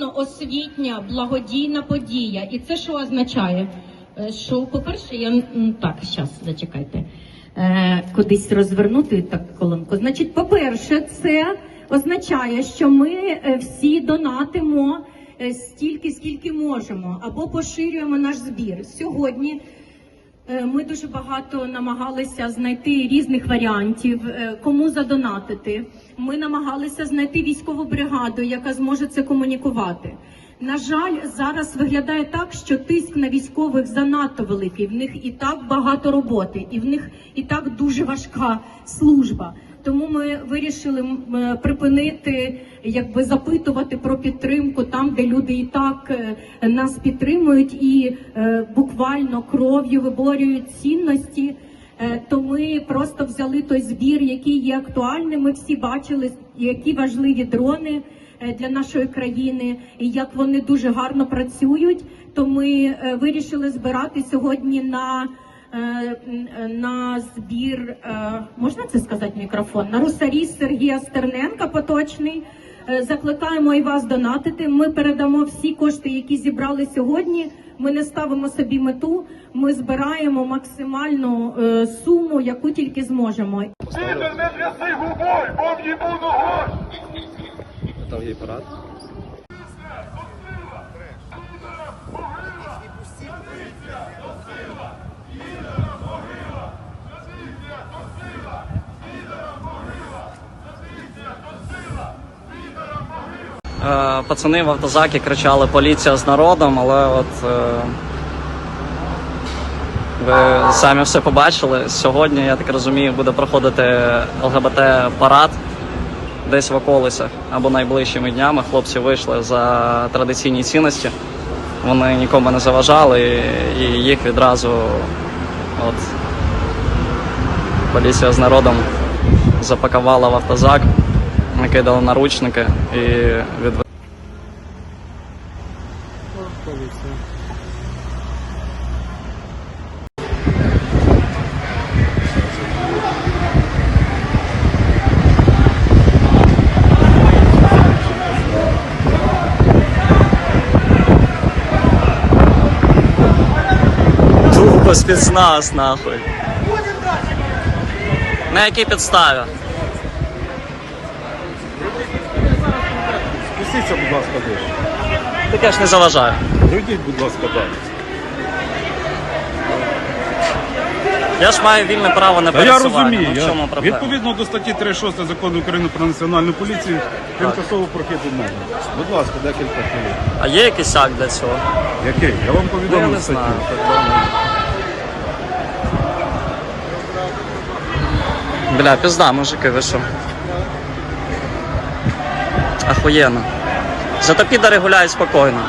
культурно-освітня благодійна подія. І це що означає? Е, Що, по-перше, я так, зараз зачекайте. Е, кудись розвернути так колонку. Значить, по-перше, це означає, що ми е, всі донатимо стільки, скільки можемо, або поширюємо наш збір. Сьогодні Ми дуже багато намагалися знайти різних варіантів, е, кому задонатити. Ми намагалися знайти військову бригаду, яка зможе це комунікувати. На жаль, зараз виглядає так, що тиск на військових занадто великий. В них і так багато роботи, і в них і так дуже важка служба. Тому ми вирішили е, припинити, якби запитувати про підтримку там, де люди і так е, нас підтримують і е, буквально кров'ю виборюють цінності. То ми просто взяли той збір, який є актуальним. Ми всі бачили, які важливі дрони для нашої країни, і як вони дуже гарно працюють. То ми вирішили збирати сьогодні на на збір, е, можна це сказати мікрофон? На русарі Сергія Стерненка поточний. Е, Закликаємо і вас донатити. Ми передамо всі кошти, які зібрали сьогодні. Ми не ставимо собі мету. Ми збираємо максимальну е, суму, яку тільки зможемо. Підер, не тряси губой, бо в'їбу ногой! Готов їй парад. Пацани в автозакі кричали поліція з народом, але от е, ви самі все побачили. Сьогодні, я так розумію, буде проходити ЛГБТ парад десь в околицях або найближчими днями. Хлопці вийшли за традиційні цінності. Вони нікому не заважали і їх відразу от, поліція з народом запакувала в автозак, накидала наручники і відвели. Тупо спецназ, нахуй. На якій підставі? Спустіться, будь ласка, десь. Таке ж не заважає. Пройдіть, будь ласка, далі. Я ж маю вільне право на Та я пересування. розумію. Ну, в Я, чому проблема? відповідно до статті 36 закону України про національну поліцію, тимчасово прохід обмежений. Будь ласка, декілька хвилин. А є якийсь акт для цього? Який? Я вам Ну, я повідомив не статтю. знаю. Бля, пізда, мужики, ви що? Охуєнно. Зато підари гуляють спокійно.